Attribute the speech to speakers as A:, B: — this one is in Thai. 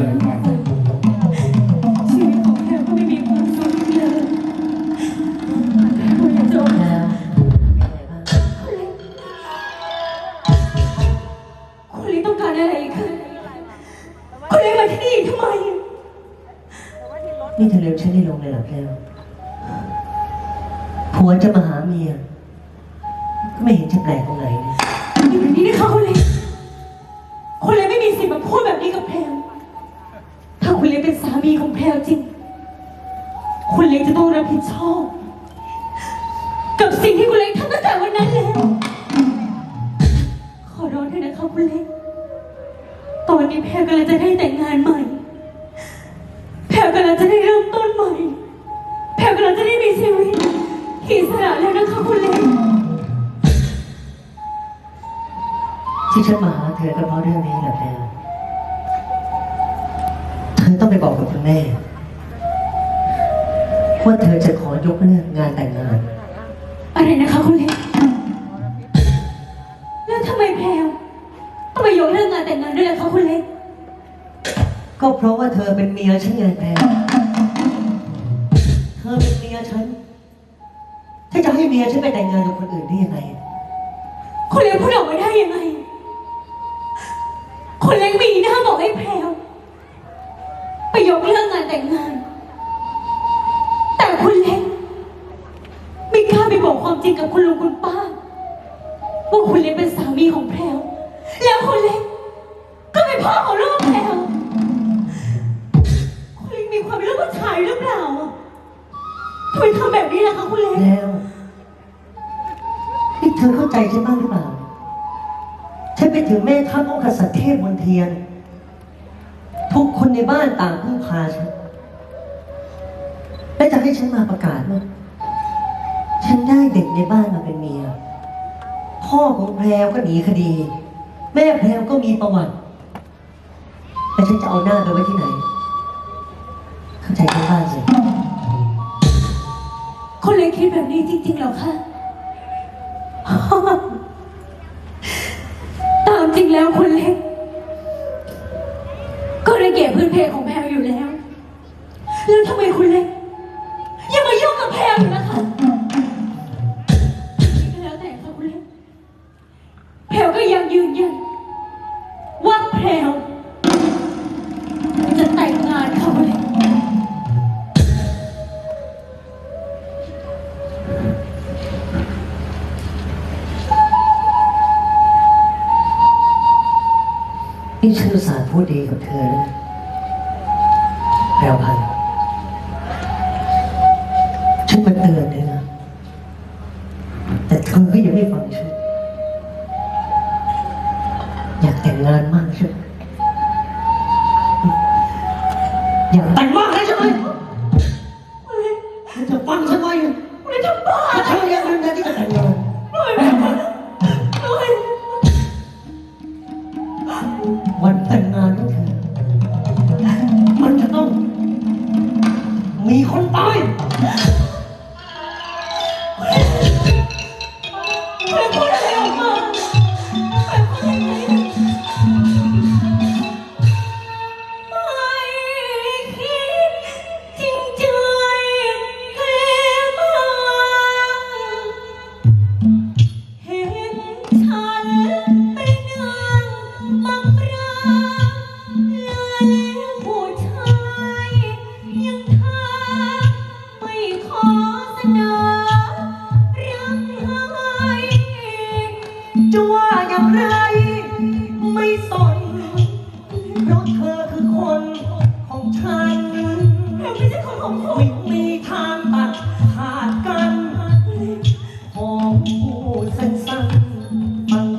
A: เลยมา
B: ชีวิตของแพรก็ไม่มีความสุขเลยคุณจะจบแล
C: ้วเป็นไงบ้าง
B: คุณเล็กต้องการอะไรคะคุณเล็กมาที่นี่ทำไม
C: นี่เธอเลี้ยงฉันได้ลงเลยเหรอแก้วผัวจะมาหาเมีย ก็ไม่เห็นจะแปลกตรงไหนเลย
B: อยู่แบบนี้นะคะคุณเล็กคุณเล็กไม่มีสิทธิ์มาพูดแบบนี้กับแพรถ้า คุณเล็กเป็นสามีของแพรจริง คุณเล็กจะต้องรับผิดชอบ กับสิ่งที่คุณเล็กทำตั้งแต่วันนั้นแล้ว ขอร้องเถอะนะคะคุณเล็กตอนนี้แพรกำลังจะได้แต่งงานใหม่ แพรกำลังจะได้เริ่มต้นใหม่ แพรกำลังจะได้มีชีวิตที่อิสระแล้วนะคะคุณเล็ก
C: ที่ฉันมาหาเธอก็เพราะเรื่องนี้แหละแก้ว อต้องไปบอกกับคุณแม่ว่าเธอจะขอยกเลิกงานแต่งงาน
B: อะไรนะคะคุณเล็กแล้วทำไมแพรวต้องไปยกเลิกงานแต่งงานด้วยล่ะคะคุณเล็ก
C: ก็เพราะว่าเธอเป็นเมียฉันไงแพรเธอเป็นเมียฉัน ถ้าจะให้เมียฉันไปแต่งงานกับคนอื่นได้ยังไง
B: คุณเล็กพูดออกมาได้ยังไง คุณเล็กมีหน้าบอกให้แพรวไปย กเลิกงงานแต่งงาน แต่คุณเล็ก ไม่กล้าไปบอกความจริงกับคุณลุงคุณป้าว่าคุณเล็กเป็นสามีของแพรวแล้วคุณเล็ก ก็เป็นพ่อของลูกแพรวคุณเล็กมีความเป็นลูกผู้ชายหรือเปล่าทำไมทำแบบนี้ล่ะคะคุณเล็ก
C: แล้วนี่เธอเข้าใจฉันบ้างหรือเปล่าฉันไปถึงแม่ทัพองค์กษัตริย์เทพมนเทียน คนในบ้านต่างพึ่งพาฉัน และจะให้ฉันมาประกาศว่าฉันได้เด็กในบ้านมาเป็นเมีย พ่อของแพรวก็หนีคดี แม่แพรวก็มีประวัติแล้วฉันจะเอาหน้าไปไว้ที่ไหน เข้าใจฉันบ้างสิ
B: คุณเล็กคิดแบบนี้จริงๆเหรอคะ ตามจริงแล้วคุณเล็กระเกียจพื้นเพของแพลอยู่แล้ว แล้วทำไมคุณเล็กยังมายุ่งกับแพลอยู่นะคะก็แล้วแต่ค่ะคุณเล็กแพลก็ยังยืนยันว่าแพลจะแต่งงานค่ะคุณเล็ก
C: นี่ฉันอุตส่าห์พูดดีกับเธอนะแพรวพันธ์ ฉันมาเตือนเลยนะ แต่เธอก็ยังไม่ฟังฉัน อยากแต่งงานมากใช่ไหมอยากแต่งมากนะใช่ไหมจะฟังฉันไหม
B: ม่ทำบ้าเธอยังไม่
C: ได้ที่จะแต่งงานวันแต่งงานของเอมันจะต้อง มีคนตาย